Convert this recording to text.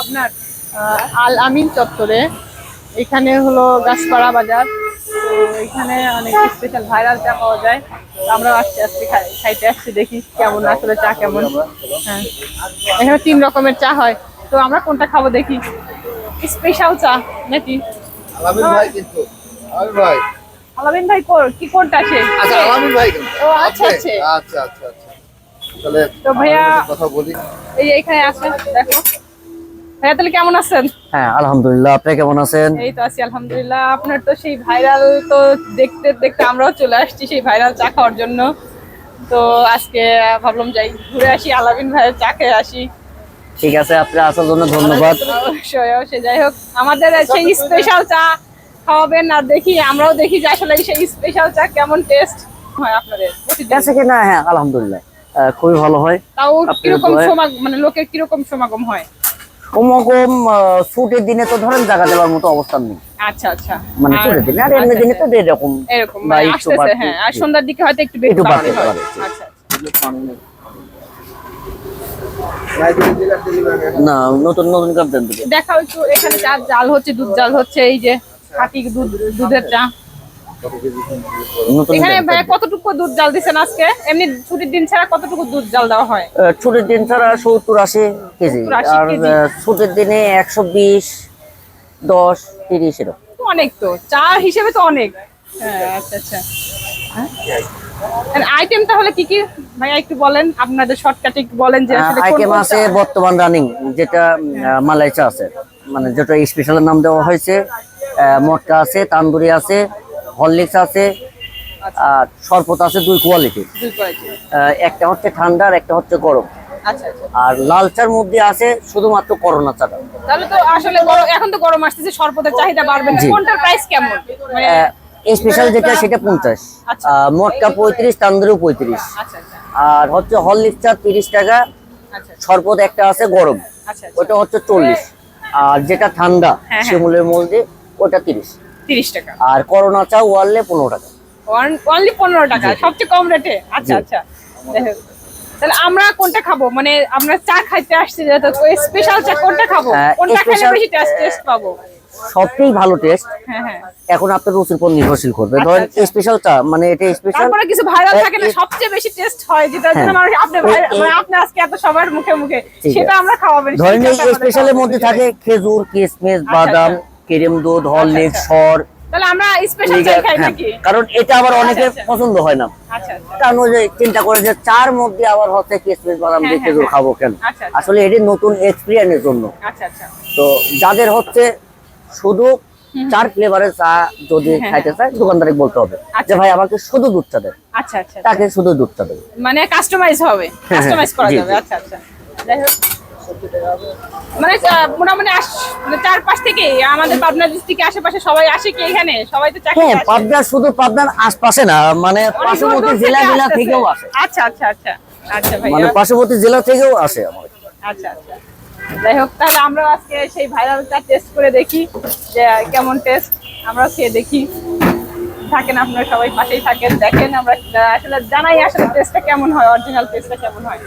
আপনার আল আমিন চত্বরে। এখানে হলো গাছপাড়া বাজার। তো এখানে অনেক স্পেশাল ভাইরাল চা পাওয়া যায়। আমরা আসতে আসতে খাইতে আসছি দেখি কেমন আসলে চা কেমন। হ্যাঁ এখানে তিন রকমের চা হয়। তো আমরা কোনটা খাব দেখি। স্পেশাল চা নাকি? আলামিন ভাই কি কোনটা সে? আচ্ছা আলামিন ভাই ও, আচ্ছা, আচ্ছা। আচ্ছা আচ্ছা আচ্ছা। তাহলে তো ভাইয়া- কথা বলি। এই এখানে আসেন দেখো। ভাইয়া তাহলে কেমন আছেন? হ্যাঁ আলহামদুলিল্লাহ। আপনি কেমন আছেন? এই তো আছি আলহামদুলিল্লাহ। আপনার তো সেই ভাইরাল তো দেখতে দেখতে আমরাও চলে আসছি সেই ভাইরাল চা খাওয়ার জন্য। তো আজকে ভাবলাম যাই ঘুরে আসি আলামিন ভাইয়ের চা খেয়ে আসি। ঠিক আছে আপনি আসার জন্য ধন্যবাদ। অবশ্যই অবশ্যই। যাই হোক আমাদের সেই স্পেশাল চা খাওয়াবেন আর দেখি আমরাও দেখি যে আসলে সেই স্পেশাল চা কেমন টেস্ট হয় আপনাদের আছে কি না হ্যাঁ আলহামদুলিল্লাহ। খুবই ভালো হয়। তাও কীরকম সমাগম মানে লোকের কীরকম সমাগম হয়? ছুটির দিনে তো ধরেন জায়গা দেওয়ার মতো অবস্থান নেই। আচ্ছা আচ্ছা। মানে ছুটির দিনে আর এমনি আচ্ছা, দিনে তো এরকম এরকম বা মানে একটু হ্যাঁ আর সন্ধ্যার দিকে হয়তো একটু বেশি বাড়তে পারে, আচ্ছা ডেলিভারি না নতুন নতুন কাপ দেন দিকে দেখাও একটু এখানে চা জাল হচ্ছে দুধ জাল হচ্ছে এই যে খাঁটি দুধ দুধের চা। এখানে ভাই কতটুকু দুধ জাল দিচ্ছেন আজকে? এমনি ছুটির দিন ছাড়া কতটুকু দুধ জাল দেওয়া হয়? ছুটির দিন ছাড়া সত্তর আশি কেজি। আর ছুটির দিনে একশো বিশ দশ তিরিশ এরকম। অনেক তো। চা হিসেবে তো অনেক। হ্যাঁ আচ্ছা আচ্ছা। আইটেম তাহলে কি কি? ভাইয়া একটু বলেন। আপনাদের শর্টকাটে একটু বলেন যে আসলে আইটেম আছে বর্তমান রানিং যেটা আহ, মালাই চা আছে। মানে যেটা স্পেশালের নাম দেওয়া হয়েছে। মটকা আছে তান্দুরি আছে হরলিক্স আছে আর শরবত আছে দুই কোয়ালিটি একটা হচ্ছে ঠান্ডা আর একটা হচ্ছে গরম। আচ্ছা আচ্ছা। আর লাল চার মধ্যে আছে শুধুমাত্র করোনা চাটা তাহলে তো আসলে এখন তো গরম আসতেছে শরবতের চাহিদা বাড়বে না। কোনটার প্রাইস কেমন? মানে স্পেশাল যেটা সেটা পঞ্চাশ। আচ্ছা। মটকা পঁয়ত্রিশ তান্দুরি পঁয়ত্রিশ। আচ্ছা আচ্ছা। আর হচ্ছে হরলিক্স চা তিরিশ টাকা আচ্ছা শরবত একটা আছে গরম। আচ্ছা আচ্ছা। ওটা হচ্ছে চল্লিশ। আর যেটা ঠান্ডা হ্যাঁ। শিমুলের মধ্যে ওটা তিরিশ। তিরিশ টাকা। আর করোনা চা ওয়ারলে পনেরো টাকা। অনলি পনেরো টাকা সবচেয়ে কম রেটে আচ্ছা আচ্ছা। তাহলে আমরা কোনটা খাব? মানে আমরা চা খাইতে আসছি যেহেতু স্পেশাল চা কোনটা খাব? হ্যাঁ, কোনটা খেলে বেশি টেস্ট পাবো? সবটাই ভালো টেস্ট হ্যাঁ হ্যাঁ। এখন আপনার রুচির উপর নির্ভরশীল করবে। আচ্ছা, ধরেন আচ্ছা। স্পেশাল চা মানে এটা স্পেশাল তারপরে কিছু ভাইরাল থাকে না সবচেয়ে বেশি টেস্ট হয় যেটা। জন্য আমরা আপনি মানে আপনি আজকে এত সবার মুখে মুখে সেটা আমরা খাওয়াবেন ধরেন এই স্পেশালের মধ্যে থাকে খেজুর কিশমিশ আচ্ছা, বাদাম আচ্ছা। ক্রিম দুধ হরলিক্স আচ্ছা। সর। হ্যাঁ। কারণ এটা আবার অনেকে আচ্ছা। পছন্দ হয় না। আচ্ছা আচ্ছা। কারণ যে চিন্তা করে যে চার মধ্যে আবার হচ্ছে কিশমিশ বাদাম দিয়ে হ্যাঁ, খেজুর হ্যাঁ। খাব কেন? আচ্ছা, আচ্ছা। আসলে এটি নতুন এক্সপিরিয়েন্সের জন্য। আচ্ছা আচ্ছা। তো যাদের হচ্ছে শুধু চার ফ্লেভারের চা যদি খাইতে চায় দোকানদারে বলতে হবে আচ্ছা। যে ভাই আমাকে শুধু দুধটা দেন। আচ্ছা আচ্ছা তাকে শুধু দুধটা দেবে মানে কাস্টমাইজ হবে কাস্টমাইজ করা যাবে। আচ্ছা আচ্ছা। যাই হোক। মানে মোটামুটি মানে চারপাশ থেকে আমাদের পাবনা ডিস্ট্রিক্টে আশেপাশে সবাই আসে কি এখানে? সবাই তো চাকরি হ্যাঁ পাবনার শুধু পাবনার আশপাশে না মানে পার্শ্ববর্তী জেলা জেলা থেকেও আসে। আচ্ছা আচ্ছা আচ্ছা। আচ্ছা মানে পার্শ্ববর্তী জেলা থেকেও আসে আমার। আচ্ছা আচ্ছা। যাই হোক তাহলে আমরা আজকে সেই ভাইরালটা টেস্ট করে দেখি যে কেমন টেস্ট আমরা খেয়ে দেখি। থাকেন আপনারা সবাই পাশেই থাকেন দেখেন আমরা আসলে জানাই আসলে টেস্টটা কেমন হয় অরিজিনাল টেস্টটা কেমন হয়।